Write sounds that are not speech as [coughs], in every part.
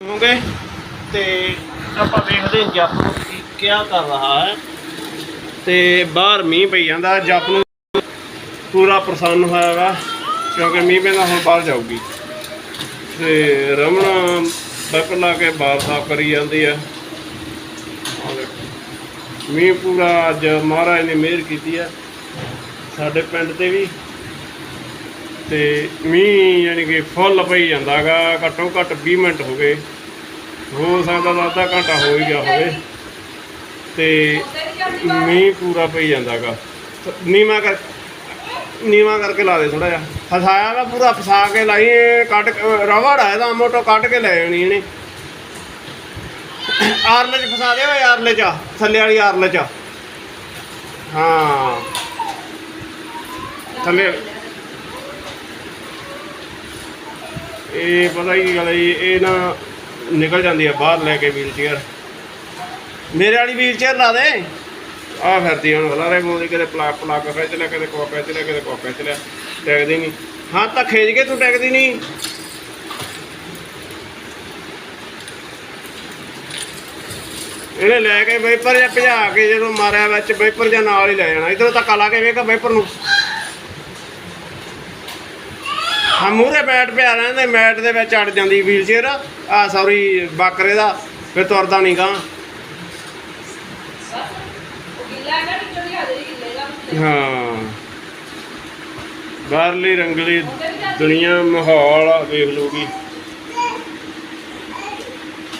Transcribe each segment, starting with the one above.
ਹੋਗੇ ਤੇ ਆਪਾਂ ਵੇਖਦੇ ਹਾਂ ਜੱਪ ਕੀ ਕਿਆ ਕਰ ਰਹਾ ਹੈ। ਤੇ ਬਾਹਰ ਮੀਂਹ ਪਈ ਜਾਂਦਾ, ਜੱਪ ਨੂੰ ਪੂਰਾ ਪ੍ਰਸੰਨ ਹੋਇਆ ਵਾ, ਕਿਉਂਕਿ ਮੀਂਹ ਪੈਂਦਾ ਹੁਣ ਬਾਹਰ ਜਾਊਗੀ। ਤੇ ਰਮਣ ਬੈਪ ਲਾ ਕੇ ਬਾਹਰ ਸਾਫ਼ ਕਰੀ ਜਾਂਦੀ ਆ। ਮੀਂਹ ਪੂਰਾ ਅੱਜ ਮਹਾਰਾਜ ਨੇ ਮਿਹਰ ਕੀਤੀ ਆ, ਸਾਡੇ ਪਿੰਡ ਤੇ ਵੀ। ਤੇ ਮੀਂਹ ਯਾਨੀ ਕਿ ਫੁੱਲ ਪਈ ਜਾਂਦਾਗਾ, ਘੱਟੋ ਘੱਟ 20 ਮਿੰਟ ਹੋ ਗਏ। ਹੋ ਸਕਦਾ ਤਾਂ ਅੱਧਾ ਘੰਟਾ ਹੋ ਹੀ ਗਿਆ ਹੋਵੇ। ਤੇ ਮੀਂਹ ਪੂਰਾ ਪਈ ਜਾਂਦਾਗਾ। ਨੀਵਾ ਕਰ, ਨੀਵਾ ਕਰਕੇ ਲਾ ਦੇ ਥੋੜਾ ਜਿਹਾ। ਫਸਾਇਆ ਵਾ ਪੂਰਾ, ਫਸਾ ਕੇ ਲਾਈ ਇਹ ਕੱਢ ਕੇ- ਰਬੜ ਹੈ ਤਾਂ ਮੋਟੋ ਕੱਢ ਕੇ ਲੈ ਜਾਣੀ ਇਹਨੇ। ਆਰਲੇ ਚ ਫਸਾ ਦੇ ਓਏ, ਆਰਲੇ ਚ, ਥੱਲੇ ਵਾਲੀ ਆਰਲੇ ਚ। ਹਾਂ। ਥੱਲੇ ਇਹ ਪਤਾ ਕੀ ਗੱਲ ਹੈ ਜੀ, ਇਹ ਨਾ ਨਿਕਲ ਜਾਂਦੀ ਆ ਬਾਹਰ ਲੈ ਕੇ ਵੀਲ ਚੇਅਰ ਮੇਰੇ ਵਾਲੀ ਵੀਲ ਚੇਅਰ ਲਾ ਦੇ। ਆ ਫਿਰਦੀ ਹੁਣ ਹਲਾਰੇ ਮੋਦੀ ਕਦੇ ਪਲਾਕ ਪਲਾਕ ਖਿੱਚ ਲਿਆ ਕਦੇ ਕੋਕ ਖਿੱਚ ਲਿਆ ਕਦੇ ਕੋਕ ਖਿੱਚ ਲਿਆ ਟੈਗਦੀ ਨਹੀਂ। ਹਾਂ ਤਾਂ ਖੇਜ ਕੇ ਤੂੰ ਟੈਗਦੀ ਨਹੀਂ। ਇਹਨੇ ਲੈ ਕੇ ਵਾਈਪਰ ਜਾਂ ਭਜਾ ਕੇ ਜਦੋਂ ਮਾਰਿਆ ਵਿੱਚ ਵਾਈਪਰ ਜਾਂ ਨਾਲ ਹੀ ਲੈ ਜਾਣਾ। ਇਧਰੋਂ ਧੱਕਾ ਲਾ ਕੇ ਵੇਖ ਵਾਈਪਰ ਨੂੰ। ਹਾਂ ਮੂਰੇ ਮੈਟ ਪਿਆ ਰਹਿੰਦੇ ਮੈਟ ਦੇ ਵਿੱਚ ਅੜ ਜਾਂਦੀ ਵੀਲ ਚੇਅਰ। ਆ ਸੌਰੀ ਬਾਕਰੇ ਦਾ। ਫਿਰ ਤੁਰਦਾ ਨਹੀਂ ਗਾ ਹਾਂ। ਬਾਹਰਲੀ ਰੰਗਲੀ ਦੁਨੀਆ, ਮਾਹੌਲ ਵੇਖ ਲੂਗੀ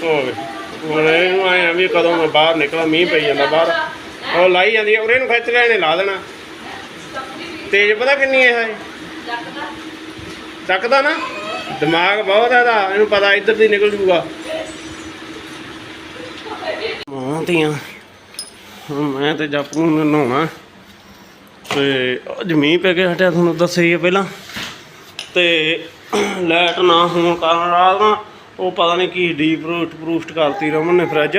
ਹੋਵੇ ਹੁਣ ਇਹਨੂੰ ਆਇਆ ਵੀ ਕਦੋਂ ਮੈਂ ਬਾਹਰ ਨਿਕਲਾਂ, ਮੀਂਹ ਪਈ ਜਾਂਦਾ ਬਾਹਰ। ਉਹ ਲਾਈ ਜਾਂਦੀ ਹੈ ਉਰੇ ਨੂੰ ਖਿੱਚ ਲਿਆ ਇਹਨੇ ਲਾ ਦੇਣਾ। ਤੇਜ਼ ਪਤਾ ਕਿੰਨੀ ਹੈ ਇਹ? ਚੱਕਦਾ ਨਾ, ਦਿਮਾਗ ਬਹੁਤ ਹੈ ਇਹਦਾ, ਇਹਨੂੰ ਪਤਾ ਇੱਧਰ ਦੀ ਨਿਕਲ ਜੂਗਾ। ਮਾਂ ਧੀਆਂ ਮੈਂ ਤੇ ਜਾਪੂ ਨੂੰ ਨਹਾਉਣਾ। ਤੇ ਅੱਜ ਮੀਂਹ ਪੈ ਗਿਆ ਹਟਿਆ, ਤੁਹਾਨੂੰ ਦੱਸਿਆ ਪਹਿਲਾਂ। ਤੇ ਲਾਈਟ ਨਾ ਹੋਣ ਕਾਰਨ ਰਾਤ ਨਾ ਉਹ ਪਤਾ ਨਹੀਂ ਕੀ ਡੀਪ ਰੂਟ ਬਰੂਸਟ ਕਰਤੀ ਰਮਨ ਨੇ ਫਰਿੱਜ।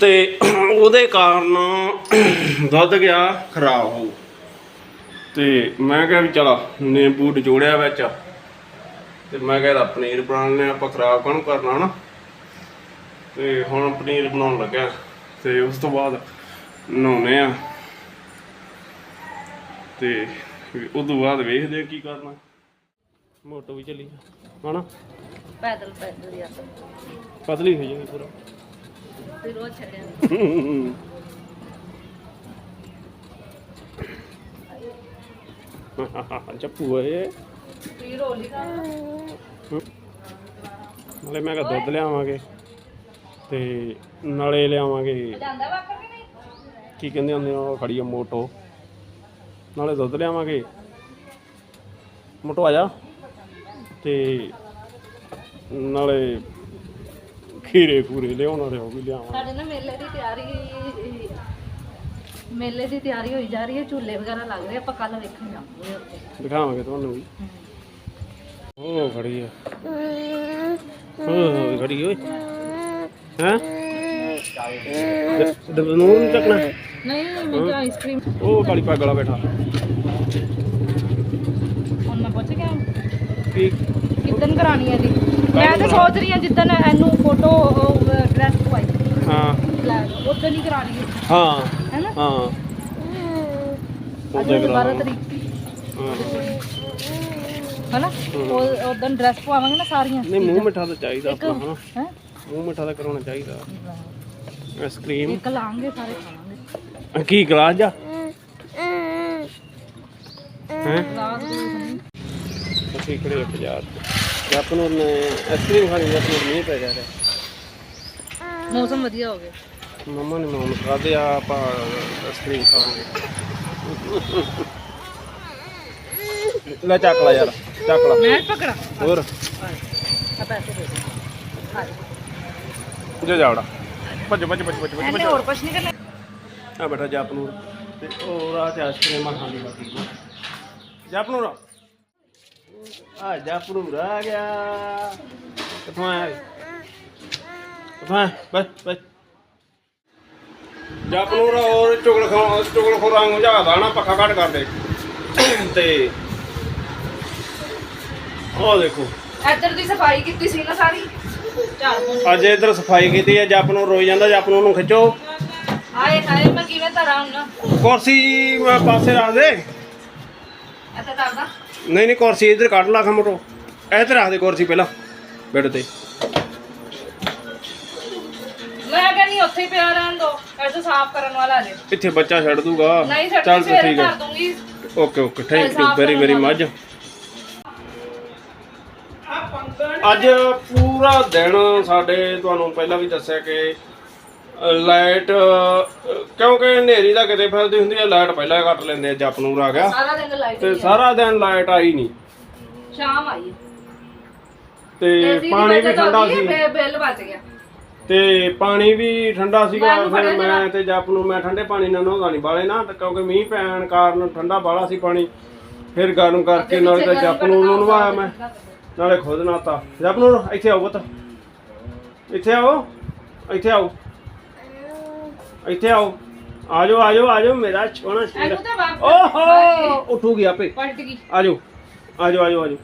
ਤੇ ਉਹਦੇ ਕਾਰਨ ਦੁੱਧ ਗਿਆ, ਖਰਾਬ ਹੋ ਤੇ ਮੈਂ ਕਿਹਾ ਵੀ ਚਲਾ ਨਿੰਬੂ ਨਿਚੋੜਿਆ ਵਿੱਚ। ਤੇ ਮੈਂ ਕਿਹਾ ਇਹਦਾ ਪਨੀਰ ਬਣਾਉਣੇ ਆਪਾਂ ਖਰਾਬ ਕਾਹਨੂੰ ਕਰਨਾ ਹਨਾ? ਤੇ ਹੁਣ ਪਨੀਰ ਬਣਾਉਣ ਲੱਗਿਆ। ਤੇ ਉਸ ਤੋਂ ਬਾਅਦ ਨਹਾਉਣੇ ਆ ਤੇ ਉਸ ਤੋਂ ਬਾਅਦ ਵੇਖਦੇ ਆ ਕੀ ਕਰਨਾ। ਮੋਟੋ ਵੀ ਚੱਲੀ ਹਨਾ? ਪੈਦਲ ਪੈਦਲ ਯਾਰ। ਪਤਲੀ ਹੋ ਜਾਵੇ ਪੂਰਾ। ਤੇ ਰੋਜ਼ ਛੱਡਿਆ। [laughs] ਚੱਪੂ ਓਏ ਪੀ ਰੋਲੀ ਦਾ ਨਾਲੇ ਮੈਂ ਕਿਹਾ ਦੁੱਧ ਲਿਆਵਾਂਗੇ ਤੇ ਨਾਲੇ ਲਿਆਵਾਂਗੇ। ਜਾਂਦਾ ਵਾਕਰ ਕਿ ਨਹੀਂ? ਕੀ ਕਹਿੰਦੇ ਹੁੰਦੇ ਆ ਉਹ ਖੜੀ ਆ ਮੋਟੋ। ਨਾਲੇ ਦੁੱਧ ਲਿਆਵਾਂਗੇ। ਮੋਟੋ ਆ ਜਾ। ਤੇ ਨਾਲੇ ਖੀਰੇ ਖੂਰੇ ਲਿਆਉਣ ਵਾਲੇ ਉਹ ਵੀ ਲਿਆਵਾਂ ਸਾਡੇ ਨਾ ਮੇਲੇ ਦੀ ਤਿਆਰੀ ਮੇਲੇ ਦੀ ਤਿਆਰੀ ਹੋਈ ਜਾ ਰਹੀ ਹੈ ਝੂਲੇ ਵਗੈਰਾ ਲੱਗ ਰਹੇ ਆਪਾਂ ਕੱਲ ਵੇਖਣ ਜਾਵਾਂਗੇ ਉੱਥੇ ਦਿਖਾਵਾਂਗੇ ਤੁਹਾਨੂੰ ਵੀ। ਉਹ ਖੜੀ ਆ। ਉਹ ਖੜੀ ਓਏ। ਹਾਂ? ਦਬ ਨੂੰ ਨੀ ਚੱਕਣਾ? ਨਹੀਂ ਮੈਂ ਤਾਂ ਆਈਸਕ੍ਰੀਮ ਉਹ ਕਾਲੀ ਪੱਗ ਵਾਲਾ ਬੈਠਾ। ਹੁਣ ਮੈਂ ਪੁੱਛ ਗਿਆ। ਕੀ? ਕਿਦਨ ਕਰਾਣੀ ਹੈ ਜੀ। ਮੈਂ ਤਾਂ ਸੋਚ ਰਹੀ ਹਾਂ ਜਿੱਦਨ ਇਹਨੂੰ ਫੋਟੋ ਡਰੈਸ ਪਵਾਈ। ਹਾਂ। ਉਦੋਂ ਹੀ ਕਰਾਣੀ ਹੈ ਹਾਂ। ਹੈਨਾ? ਹਾਂ। ਅੱਜ ਉਹਦੇ 12 ਕਰਾਉਣਾ। ਤਰੀਕ ਹਾਂ। ਹੈਨਾ? ਉਹ ਉਦੋਂ ਡਰੈਸ ਪਵਾਵਾਂਗੇ ਨਾ ਸਾਰੀਆਂ ਨਹੀਂ ਮੂੰਹ ਮਿੱਠਾ ਤਾਂ ਚਾਹੀਦਾ ਇੱਕ ਆਪਣਾ ਹਨਾ? ਹੈ? ਮੂੰਹ ਮਿੱਠਾ ਤਾਂ ਕਰਾਉਣਾ ਚਾਹੀਦਾ। ਆਈਸਕ੍ਰੀਮ ਇੱਕ ਲਾਂਗੇ ਸਾਰੇ ਖਾਵਾਂਗੇ। ਕੀ ਗਲਾਸ ਜਾ? ਹੈ? ਰਾਤ ਨੂੰ ਅਸੀਂ ਖੜੇ ਆ ਬਾਜ਼ਾਰ ਤੇ ਆਪਾਂ ਨੂੰ ਆਈਸਕ੍ਰੀਮ ਖਾਣੀ ਆ ਫਿਰ ਮੀਂਹ ਪੈ ਜਾ ਰਿਹਾ ਮੌਸਮ ਵਧੀਆ ਹੋ ਗਿਆ। ਮੰਮਾ ਨੇ ਮੋਮ ਖਾਦੇ ਆ ਆਪਾਂ ਆਈਸਕ੍ਰੀਮ ਖਾਵਾਂਗੇ। ਲੈ ਚੱਕ ਲੈ ਯਾਰ ਚੱਕ ਲੈ। ਮੈਂ ਪਕੜਾ। ਹੋਰ? ਆ ਪੈਸੇ ਦੇ ਦੇ। ਹਾਂ ਜਾ ਜਾਵੜਾ ਭੱਜ ਭੱਜ ਭੱਜ ਭੱਜ ਭੱਜ ਹੋਰ ਕੁਛ ਨਹੀਂ ਕਰਨਾ। ਆ ਬੈਠਾ ਜਪਨੂਰ ਤੇ ਉਹ ਰਾਤ ਆਈਸਕ੍ਰੀਮ ਖਾਂਦੀ ਬਾਕੀ ਜਪਨੂਰ ਆ ਜਪਨੂਰ ਆ ਗਿਆ। ਕਿੱਥੋਂ ਆਇਆ? ਕਿੱਥੋਂ ਆਇਆ? ਬਸ ਬਸ। ਜਪਨੂਰ ਹੋਰ ਚੁਗਲ ਖਾ ਚੁਗਲ ਖੋਰਾਂ ਨੂੰ ਜਾਦਾ ਨਾ ਪੱਖਾ ਕੱਢ ਕਰਦੇ ਤੇ ਉਹ ਦੇਖੋ। ਇੱਧਰ ਦੀ ਸਫ਼ਾਈ ਕੀਤੀ ਸੀ ਨਾ ਸਾਰੀ? ਝਾੜ ਅੱਜ ਇਧਰ ਸਫ਼ਾਈ ਕੀਤੀ ਹੈ ਜਪ ਨੂੰ ਰੋਈ ਜਾਂਦਾ ਜਪ ਨੂੰ ਨੂੰ ਖਿੱਚੋ। ਹਾਏ ਹਾਏ ਮੈਂ ਕਿਵੇਂ ਧਰਾਂ ਹੁਣ? ਕੁਰਸੀ ਮੈਂ ਪਾਸੇ ਰੱਖ ਦੇ। ਇੱਥੇ ਧਰਦਾ ਨਹੀਂ ਨਹੀਂ ਕੁਰਸੀ ਇਧਰ ਕੱਢ ਲਾ ਖਮਟੋ। ਇੱਧਰ ਰੱਖ ਦੇ ਕੁਰਸੀ ਪਹਿਲਾਂ ਬੈੱਡ ਤੇ। ਮੈਂ ਕਹਿੰਦੀ ਉੱਥੇ ਹੀ ਪਿਆ ਰਹਿਣ ਦੋ। ਐਸੇ ਸਾਫ਼ ਕਰਨ ਵਾਲਾ ਜੇ ਇੱਥੇ ਬੱਚਾ ਛੱਡ ਦੂਗਾ। ਨਹੀਂ ਛੱਡ ਚੱਲ ਸਵੇਰੇ ਠੀਕ ਧਰ ਹੈ ਦੂੰਗੀ। ਓਕੇ ਓਕੇ ਥੈਂਕ ਯੂ ਸਾਫ਼ ਵੈਰੀ ਕਰਨ ਵੈਰੀ ਵਾਲਾ। ਮੱਚ ਅੱਜ ਪੂਰਾ ਦਿਨ ਸਾਡੇ ਤੁਹਾਨੂੰ ਪਹਿਲਾਂ ਵੀ ਦੱਸਿਆ ਕਿ ਲਾਈਟ ਕਿਉਂਕਿ ਹਨੇਰੀ ਦਾ ਕਿਤੇ ਫੈਲਦੀ ਹੁੰਦੀ ਹੈ ਲਾਈਟ ਪਹਿਲਾਂ ਕੱਟ ਲੈਂਦੇ ਆ ਜਪ ਨੂਰ ਆ ਗਿਆ। ਸਾਰਾ ਦਿਨ ਲਾਈਟ ਤੇ ਸਾਰਾ ਦਿਨ ਲਾਈਟ ਆਈ ਨਹੀਂ। ਸ਼ਾਮ ਆਈ ਤੇ ਪਾਣੀ ਵੀ ਠੰਡਾ ਸੀ। ਬਿੱਲ ਬਚ ਗਿਆ। ਤੇ ਪਾਣੀ ਵੀ ਠੰਡਾ ਸੀਗਾ ਫਿਰ ਮੈਂ ਤੇ ਜਪ ਨੂੰ ਮੈਂ ਠੰਡੇ ਪਾਣੀ ਨਾਲ ਨਹਾਉਂਦਾ ਨਹੀਂ ਬਾਲੇ ਨਾ ਕਿਉਂਕਿ ਮੀਂਹ ਪੈਣ ਕਾਰਨ ਠੰਡਾ ਬਾਲਾ ਸੀ ਪਾਣੀ। ਫਿਰ ਗਰਮ ਕਰਕੇ ਨਾਲੇ ਤਾਂ ਜਪ ਨੂੰ ਉਹਨੂੰ ਨਵਾਇਆ ਮੈਂ। ਨਾਲੇ ਖੁਦ ਨਾਤਾ ਜਪ ਨੂੰ ਇੱਥੇ ਆਓ ਪੁੱਤ। ਇੱਥੇ ਆਓ। ਇੱਥੇ ਆਓ। ਇੱਥੇ ਆਓ। ਆਜੋ ਆਜੋ ਆਜੋ ਮੇਰਾ ਛੋਣਾ ਸ਼ੇਰ। ਇਹਨੂੰ ਤਾਂ ਵਾਪਸ। ਓਹੋ ਉੱਠੂਗੀ ਆਪੇ। ਪਲਟ ਗਈ। ਆਜੋ। ਆਜੋ ਆਜੋ ਆਜੋ।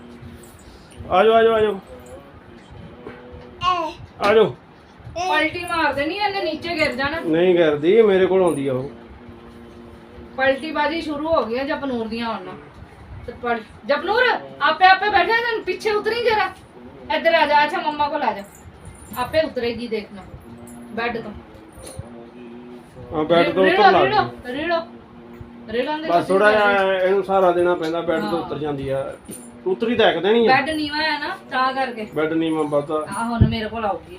ਆਜੋ ਆਜੋ ਆਜੋ। ਆਜੋ। ਪਲਟੀ ਮਾਰ ਦੇਣੀ ਇਹਨੇ ਨੀਚੇ ਗਿਰ ਜਾਣਾ। ਨਹੀਂ ਕਰਦੀ ਮੇਰੇ ਕੋਲ ਆਉਂਦੀ ਆ ਉਹ। ਪਲਟੀ ਬਾਜੀ ਸ਼ੁਰੂ ਹੋ ਗਈ ਹੈ ਜਪਨੂਰ ਦੀਆਂ ਹੁਣ। ਤੇ ਪਲ ਜਪਨੂਰ ਆਪੇ ਆਪੇ ਬੈਠਾ ਜਨ ਪਿੱਛੇ ਉਤਰੀ ਜਰਾ। ਇੱਧਰ ਆ ਜਾ ਅੱਛਾ ਮੰਮਾ ਕੋਲ ਆ ਜਾ। ਆਪੇ ਉਤਰੇਗੀ ਦੇਖਣਾ। ਬੈੱਡ ਤੋਂ। ਆ ਬੈੱਡ ਤੋਂ ਰੀੜੋ, ਉੱਤਰ ਲੱਗ ਰੀੜੋ, ਗਈ ਰੀੜੋ। ਰੀੜਾਂ ਦੇ ਬਸ ਥੋੜਾ ਜਿਹਾ ਇਹਨੂੰ ਸਹਾਰਾ ਦੇਣਾ ਪੈਂਦਾ ਬੈੱਡ ਤੋਂ ਉੱਤਰ ਜਾਂਦੀ ਆ। ਉਤਰੀ ਤਾਂ ਇੱਕ ਦੇਣੀ ਆ। ਬੈੱਡ ਨੀਵਾ ਹੈ ਨਾ ਤਾਂ ਕਰਕੇ। ਬੈੱਡ ਨੀਵਾਂ ਬਹੁਤਾ ਆ ਹੁਣ ਮੇਰੇ ਕੋਲ ਆਊਗੀ।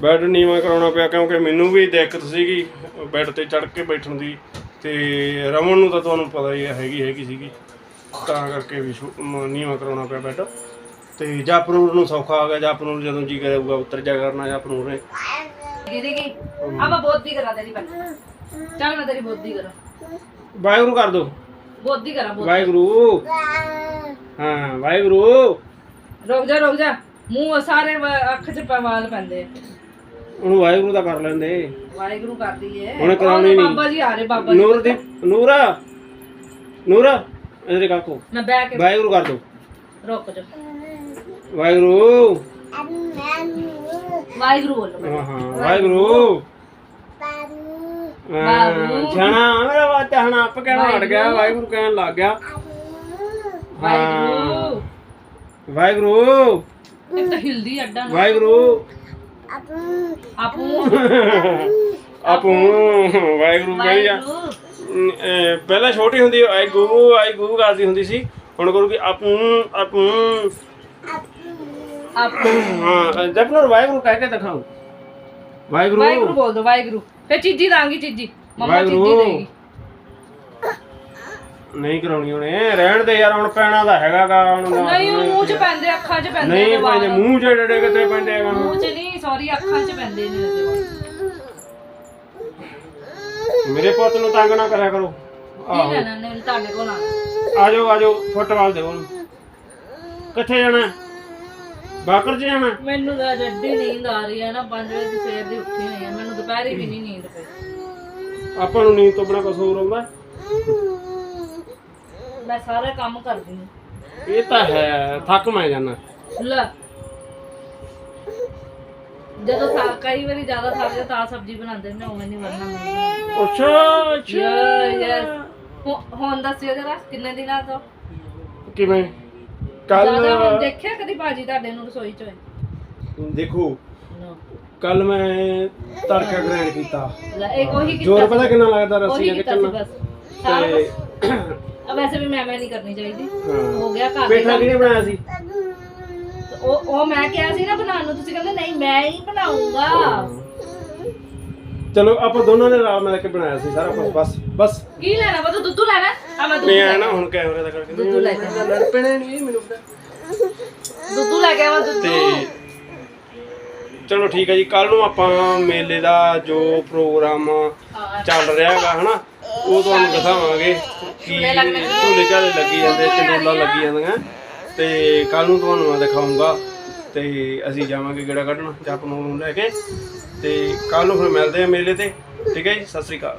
ਬੈੱਡ ਨੀਵਾਂ ਕਰਾਉਣਾ ਪਿਆ ਕਿਉਂਕਿ ਮੈਨੂੰ ਵੀ ਦਿੱਕਤ ਸੀਗੀ ਬੈੱਡ ਤੇ ਚੜ ਕੇ ਬੈਠਣ ਦੀ ਤੇ ਰਮਨ ਨੂੰ ਤਾਂ ਤੁਹਾਨੂੰ ਪਤਾ ਹੀ ਹੈ ਹੈਗੀ ਹੈਗੀ ਸੀਗੀ। ਤਾਂ ਕਰਕੇ ਵੀ ਨੀਵਾਂ ਕਰਾਉਣਾ ਪਿਆ ਬੈੱਡ। ਤੇ ਜਾਪਨੂਰ ਨੂੰ ਸੌਖਾ ਆ ਗਿਆ ਜਾਪਨੂਰ ਜਦੋਂ ਜੀ ਕਰੇਗਾ ਉੱਤਰ ਜਾ ਕਰਨਾ ਜਾਪਨੂਰ ਨੇ। ਦੀਦੀ ਕੀ ਆਪਾਂ ਬੋਧੀ ਕਰਾ ਤੇਰੀ ਪਹਿਲਾਂ ਚੱਲ ਮੈਂ ਤੇਰੀ ਬੋਧੀ ਕਰਾਂ। ਵਾਹਿਗੁਰੂ ਕਰ ਦੋ। ਬੋਧੀ ਕਰਾਂ ਵਾਹਿਗੁਰੂ। ਹਾਂ ਵਾਹਿਗੁਰੂ। ਰੁਕ ਜਾ ਰੁਕ ਜਾ। ਮੂੰਹ ਸਾਰੇ ਵ- ਅੱਖ 'ਚ ਪਵਾਲ ਪੈਂਦੇ ਆ। ਉਹਨੂੰ ਵਾਹਿਗੁਰੂ ਦਾ ਕਰ ਲੈਂਦੇ। ਵਾਹਿਗੁਰੂ ਕਰਦੀ ਏ। ਉਹਨੇ ਕਰਾਉਣੀ ਨਹੀਂ। ਬਾਬਾ ਜੀ ਆ ਰਹੇ ਬਾਬਾ ਜੀ ਨੂਰ ਦੀ ਨੂਰਾ ਨੂਰਾ ਇਹਦੇ ਕਾਕੋ ਮੈਂ ਬਹਿ ਕੇ ਵਾਹਿਗੁਰੂ ਕਰ ਦੋ। ਰੁਕ ਜਾ। ਵਾਹਿਗੁਰੂ। ਵਾਹਿਗੁਰੂ ਬੋਲੋ। ਹਾਂ ਹਾਂ ਵਾਹਿਗੁਰੂ। ਬਾਬੂ। ਛਾਣਾ ਮੇਰਾ ਬਾਚਾ ਹਣਾ ਆਪ ਕਹਿਣਾ ਹਟ ਗਿਆ ਵਾਹਿਗੁਰੂ। ਕਹਿਣ ਲੱਗ ਗਿਆ। ਵਾਹਿਗੁਰੂ। ਵਾਹਿਗੁਰੂ। ਇਹ ਤਾਂ ਹਿਲਦੀ ਅੱਡਾ ਨਾ। ਵਾਹਿਗੁਰੂ। ਆਪੂ। ਆਪੂ। ਵਾਹਿਗੁਰੂ ਕਹੀ ਜਾ ਵਾਹਿਗੁਰੂ ਅਮ, ਅਹ, ਪਹਿਲਾਂ ਛੋਟੀ ਹੁੰਦੀ ਆਈ ਗੁਰੂ ਆਈ ਗੁਰੂ ਕਰਦੀ ਹੁੰਦੀ ਸੀ। ਹੁਣ ਕਰੂਗੀ ਆਪੂ ਆਪੂ। ਆਪੂ। ਹਾਂ ਜਦ ਨੂੰ ਵਾਹਿਗੁਰੂ ਕਹਿ ਕੇ ਦਿਖਾਓ। ਵਾਹਿਗੁਰੂ। ਵਾਹਿਗੁਰੂ ਬੋਲ ਦੋ ਵਾਹਿਗੁਰੂ। ਫੇ ਚੀਜੀ ਦਾਂਗੀ ਚੀਜੀ। ਮੰਮਾ ਚੀਜੀ ਵਾਹਿਗੁਰੂ। ਦੇਗੀ। ਨਹੀਂ ਕਰਾਉਣੀ ਉਹਨੇ ਰਹਿਣ ਦੇ ਯਾਰ ਹੁਣ ਪੈਣਾ ਦਾ ਹੈਗਾਗਾ ਹੁਣ ਨਹੀਂ ਉਹ ਮੂੰਹ 'ਚ ਪੈਂਦੇ ਅੱਖਾਂ 'ਚ ਪੈਂਦੇ ਨਹੀਂ। ਭਾਈ ਮੂੰਹ ਜਿਹੜੇ ਕਿਤੇ ਪੈਂਦੇ ਹੈਗਾ ਮੂੰਹ 'ਚ ਨਹੀਂ ਸੌਰੀ ਅੱਖਾਂ 'ਚ ਪੈਂਦੇ ਨੇ ਇਹਦੇ ਵਾਲ। ਮੇਰੇ ਪੁੱਤ ਨੂੰ ਤੰਗ ਨਾ ਕਰਿਆ ਕਰੋ। ਕੀ ਲੈਣਾ ਨੇ ਤੁਹਾਡੇ ਕੋਲ ਆਣਾ ਆਜੋ ਆਜੋ ਫੁੱਟਬਾਲ ਦਿਓ ਉਹਨੂੰ। ਕਿੱਥੇ ਜਾਣਾ? ਬਾਕਰ ਚ ਜਾਣਾ? ਮੈਨੂੰ ਤਾਂ ਜੱਡੀ ਨੀਂਦ ਆ ਰਹੀ ਹੈ ਨਾ 5 ਵਜੇ ਦੀ ਸਵੇਰ ਦੀ ਉੱਠੀ ਹੋਈ ਹੈ ਮੈਨੂੰ ਦੁਪਹਿਰੇ ਵੀ ਨਹੀਂ ਨੀਂਦ ਪਈ। ਆਪਾਂ ਨੂੰ ਨੀਂਦ ਤੋਂ ਬਿਨਾ ਕੁਝ ਹੋਰ ਆਉਂਦਾ ਮੈਂ ਸਾਰਾ ਕੰਮ ਕਰਦੀ ਹਾਂ। ਇਹ ਤਾਂ ਹੈ ਥੱਕ ਮੈਂ ਜਾਣਾ ਲੈ। ਜਦੋਂ ਸਾ ਕਈ ਵਾਰੀ ਜ਼ਿਆਦਾ ਥੱਕ ਜਾ ਤਾਂ ਸਬਜ਼ੀ ਬਣਾਉਂਦੇ ਨੇ ਉਵੇਂ ਨਹੀਂ ਬਣਨਾ ਅੱਛਾ ਅੱਛਾ। ਯੈਸ ਹੁਣ ਦੱਸਿਓ ਜਰਾ ਕਿੰਨੇ ਦਿਨਾਂ ਤੋਂ? ਕਿਵੇਂ? ਕੱਲ ਜ਼ਿਆਦਾ ਹੁਣ ਦੇਖਿਆ ਕਦੀ ਬਾਜੀ ਤੁਹਾਡੇ ਨੂੰ ਰਸੋਈ ਚ? ਹੋਏ ਦੇਖੋ ਕੱਲ ਮੈਂ ਤੜਕਾ ਗ੍ਰੈਂਡ ਕੀਤਾ। ਲੈ ਇੱਕ ਉਹੀ ਜੋਰ ਕੀਤਾ ਪਤਾ ਕਿੰਨਾ ਲੱਗਦਾ ਉਹੀ ਰੱਸੀ ਕੀਤਾ ਸੀ ਬਸ। ਸਾਰਾ ਕੁਛ। [coughs] ਵੈਸੇ ਵੀ ਮੈਂ ਮੈਂ ਨਹੀਂ ਕਰਨੀ ਚਾਹੀਦੀ। ਹੋ। ਗਿਆ ਘਰ ਦੇ ਪੇਠਾ ਕਿਹਨੇ ਬਣਾਇਆ ਸੀ? ਉਹ ਉਹ ਮੈਂ ਕਿਹਾ ਸੀ ਨਾ ਬਣਾਉਣ ਨੂੰ ਤੁਸੀਂ ਕਹਿੰਦੇ ਨਹੀਂ ਮੈਂ ਹੀ ਬਣਾਉਂਗਾ ਚਲੋ ਆਪਾਂ ਦੋਨਾਂ ਨੇ ਰਾਮ ਮਿਲ ਕੇ ਬਣਾਇਆ ਸੀ ਸਾਰਾ ਕੁਝ ਬਸ ਬਸ। ਕੀ ਲੈਣਾ? ਵਾ ਤੂੰ ਦੁੱਧ ਲੈਣਾ। ਆ ਮੈਂ ਦੁੱਧ ਲੈ ਨਾ ਹੁਣ ਕੈਮਰੇ ਦਾ ਕਰਕੇ। ਦੁੱਧ ਲੈ ਕੇ ਲੜ ਪੈਣੇ ਨਹੀਂ ਮੈਨੂੰ ਦੁੱਧ ਲੈ ਕੇ ਆਵਾਂ ਦੁੱਧ। ਤੇ ਚਲੋ ਠੀਕ ਹੈ ਜੀ ਕੱਲ ਨੂੰ ਆਪਾਂ ਮੇਲੇ ਦਾ ਜੋ ਪ੍ਰੋਗਰਾਮ ਚੱਲ ਰਿਹਾ ਹੈਗਾ ਹਨਾ? ਉਹ ਤੁਹਾਨੂੰ ਦਿਖਾਵਾਂਗੇ ਕਿ ਝੂਲੇ ਝਾਲੇ ਲੱਗੀ ਜਾਂਦੇ ਚੰਡੋਲਾ ਲੱਗੀ ਜਾਂਦੀਆਂ। ਤੇ ਕੱਲ ਨੂੰ ਤੁਹਾਨੂੰ ਮੈਂ ਦਿਖਾਉਂਗਾ ਤੇ ਅਸੀਂ ਜਾਵਾਂਗੇ ਗੇੜਾ ਕੱਢਣ ਜਪ ਨੂੰ ਲੈ ਕੇ। ਤੇ ਕੱਲ ਨੂੰ ਫਿਰ ਮਿਲਦੇ ਆ ਮੇਲੇ ਤੇ। ਠੀਕ ਹੈ ਜੀ, ਸਤਿ ਸ੍ਰੀ ਅਕਾਲ।